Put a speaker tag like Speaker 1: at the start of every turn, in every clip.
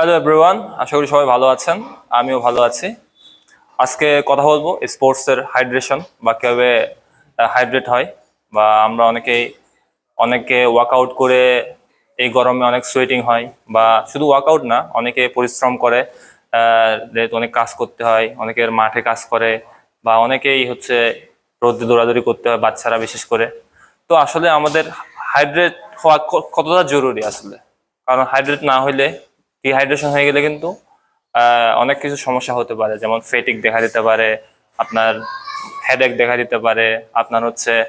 Speaker 1: Hello everyone আশা করি সবাই ভালো আছেন। আমিও ভালো আছি। আজকে কথা বলব স্পোর্টসের হাইড্রেশন বা কীভাবে হাইড্রেট হয় বা আমরা অনেকেই, অনেকে ওয়ার্কআউট করে এই গরমে অনেক সোয়েটিং হয় বা শুধু ওয়ার্কআউট না, অনেকে পরিশ্রম করে যেহেতু অনেক কাজ করতে হয়, অনেকের মাঠে কাজ করে বা অনেকেই হচ্ছে রোদে দৌড়াদৌড়ি করতে হয় বাচ্চারা বিশেষ করে। তো আসলে আমাদের হাইড্রেট হওয়া কতটা জরুরি আসলে? কারণ হাইড্রেট না হইলে ডিহাইড্রেশন হয়ে গেলে কিন্তু অনেক কিছু সমস্যা হতে পারে। যেমন ফেটিক দেখা দিতে পারে, আপনার হেডেক দেখা দিতে পারে, আপনার হচ্ছে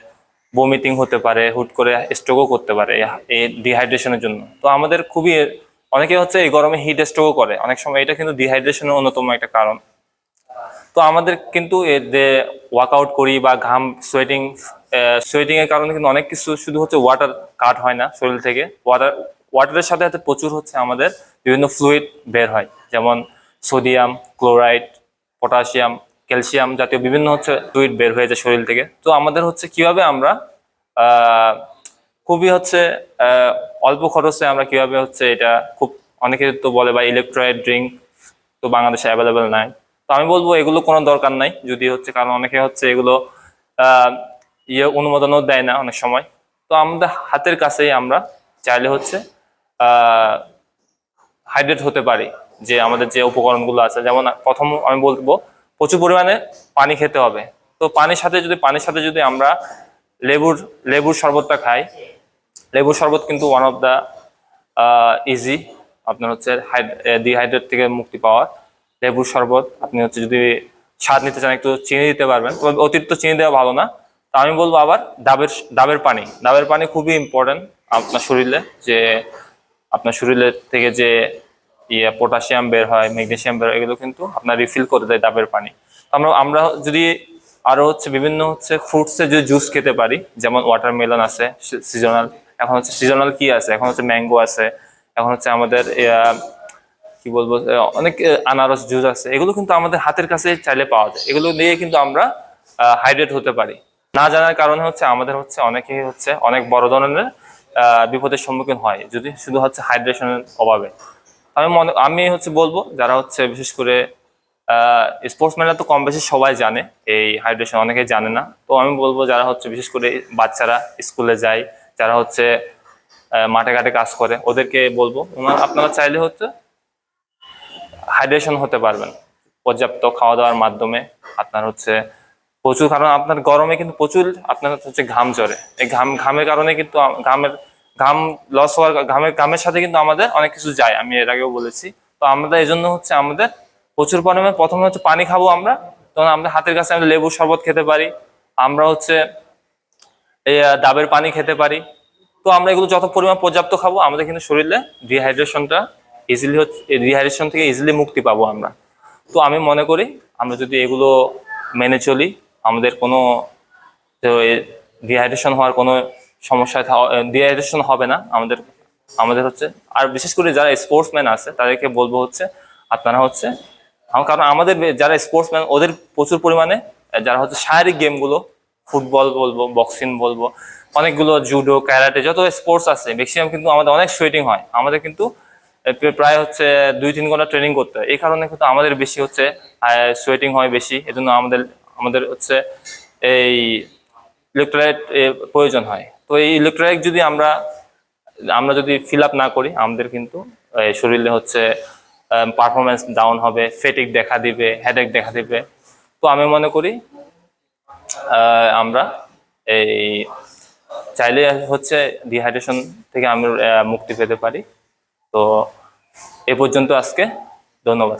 Speaker 1: বমিটিং হতে পারে, হুট করে স্ট্রোকও করতে পারে এই- ডিহাইড্রেশনের জন্য। তো আমাদের খুবই, অনেকে হচ্ছে এই গরমে হিট স্ট্রোকও করে। অনেক সময় এটা কিন্তু ডিহাইড্রেশনের অন্যতম একটা কারণ। তো আমাদের কিন্তু যে ওয়ার্কআউট করি বা ঘাম সোয়েটিং সোয়েটিং এর কারণে কিন্তু অনেক কিছু শুধু হচ্ছে ওয়াটার কাট হয় না শরীর থেকে। ওয়াটার ওয়াটারের সাথে সাথে প্রচুর হচ্ছে আমাদের বিভিন্ন ফ্লুইড বের হয়, যেমন সোডিয়াম ক্লোরাইড পটাশিয়াম ক্যালসিয়াম জাতীয় বিভিন্ন হচ্ছে ফ্লুইড বের হয়ে যায় শরীর থেকে। তো আমাদের হচ্ছে কীভাবে আমরা খুবই হচ্ছে অল্প খরচে আমরা কীভাবে হচ্ছে এটা খুব, অনেকে তো বলে বা ইলেকট্রয়েড ড্রিঙ্ক তো বাংলাদেশে অ্যাভেলেবেল নাই। তো আমি বলব এগুলো কোনো দরকার নাই, যদি হচ্ছে কারণ অনেকে হচ্ছে এগুলো ইয়ে অনুমোদনও দেয় না অনেক সময়। তো আমাদের হাতের কাছেই আমরা চাইলে হচ্ছে হাইড্রেট হতে পারি যে আমাদের যে উপকরণগুলো আছে। যেমন প্রথম আমি বলব, প্রচুর পরিমাণে পানি খেতে হবে। তো পানির সাথে যদি, পানির সাথে যদি আমরা লেবুর লেবুর শরবতটা খাই, লেবুর শরবত কিন্তু ওয়ান অফ দ্য ইজি আপনার হচ্ছে ডিহাইড্রেট থেকে মুক্তি পাওয়ার লেবুর শরবত। আপনি হচ্ছে যদি স্বাদ নিতে চান, একটু চিনি দিতে পারবেন। অতিরিক্ত চিনি দেওয়া ভালো না। তো আমি বলব আবার ডাবের ডাবের পানি। ডাবের পানি খুবই ইম্পর্টেন্ট আপনার শরীরে যে আপনার শরীরের থেকে যে ইয়ে পটাশিয়াম বের হয় ম্যাগনেশিয়াম বের হয়, এগুলো কিন্তু আপনার রিফিল করে দেয় ডাবের পানি। তো আমরা আমরা যদি আরও হচ্ছে বিভিন্ন হচ্ছে ফ্রুটসের যে জুস খেতে পারি, যেমন ওয়াটারমেলন আছে সিজনাল এখন হচ্ছে সিজনাল কি আছে? এখন হচ্ছে ম্যাঙ্গো আছে, এখন হচ্ছে আমাদের কি বলব অনেক আনারস জুস আছে, এগুলো কিন্তু আমাদের হাতের কাছে চাইলে পাওয়া যায়। এগুলো নিয়ে কিন্তু আমরা হাইড্রেট হতে পারি। না জানার কারণে হচ্ছে আমাদের হচ্ছে অনেকেই হচ্ছে অনেক বড় ধরনের বিপদের সম্মুখীন হয়, যদি শুধু হচ্ছে হাইড্রেশনের অভাবে। আমি মনে, আমি হচ্ছে বলব, যারা হচ্ছে বিশেষ করে স্পোর্টসম্যানরা তো কম বেশি সবাই জানে এই হাইড্রেশন অনেকে জানে না। তো আমি বলব, যারা হচ্ছে বিশেষ করে বাচ্চারা স্কুলে যায়, যারা হচ্ছে মাঠে ঘাটে কাজ করে, ওদেরকে বলব আপনারা চাইলে হচ্ছে হাইড্রেশন হতে পারবেন। পর্যাপ্ত খাওয়া দাওয়ার মাধ্যমে আপনার হচ্ছে প্রচুর, কারণ আপনার গরমে কিন্তু প্রচুর আপনার হচ্ছে ঘাম ঝরে। এই ঘাম, ঘামের কারণে কিন্তু ঘামের, ঘাম লস হওয়ার ঘামের ঘামের সাথে কিন্তু আমাদের অনেক কিছু যায়, আমি এর আগেও বলেছি। তো আমরা এই জন্য হচ্ছে আমাদের প্রচুর পরিমাণে প্রথমে হচ্ছে পানি খাব আমরা, তখন আমরা হাতের কাছে আমরা লেবু শরবত খেতে পারি, আমরা হচ্ছে এই ডাবের পানি খেতে পারি। তো আমরা এগুলো যত পরিমাণ পর্যাপ্ত খাব, আমাদের কিন্তু শরীরে ডিহাইড্রেশনটা ইজিলি হচ্ছে ডিহাইড্রেশন থেকে ইজিলি মুক্তি পাবো আমরা। তো আমি মনে করি আমরা যদি এগুলো মেনে চলি আমাদের কোনো ডিহাইড্রেশন হওয়ার কোনো সমস্যা ডিহাইড্রেশন হবে না। আমাদের আমাদের হচ্ছে, আর বিশেষ করে যারা স্পোর্টসম্যান আছে, তাদেরকে বলব হচ্ছে, আপনারা হচ্ছে কারণ আমাদের যারা স্পোর্টসম্যান ওদের প্রচুর পরিমাণে যারা হচ্ছে শারীরিক গেমগুলো ফুটবল বলব বক্সিং বলব, অনেকগুলো জুডো ক্যারাটে যত স্পোর্টস আছে ম্যাক্সিমাম কিন্তু আমাদের অনেক সোয়েটিং হয়। আমাদের কিন্তু প্রায় হচ্ছে দুই তিন ঘণ্টা ট্রেনিং করতে হয়। এই কারণে কিন্তু আমাদের বেশি হচ্ছে সোয়েটিং হয় বেশি। এজন্য আমাদের আমাদের হচ্ছে এই ইলেকট্রোলাইট প্রয়োজন হয়। তো এই ইলেকট্রোলাইট যদি আমরা আমরা যদি ফিল আপ না করি, আমাদের কিন্তু শরীরে হচ্ছে পারফরমেন্স ডাউন হবে ফেটিক দেখা দিবে হেডেক দেখা দিবে। তো আমি মনে করি আমরা এই চাইলে হচ্ছে ডিহাইড্রেশন থেকে আমি মুক্তি পেতে পারি। তো এ পর্যন্ত আজকে, ধন্যবাদ।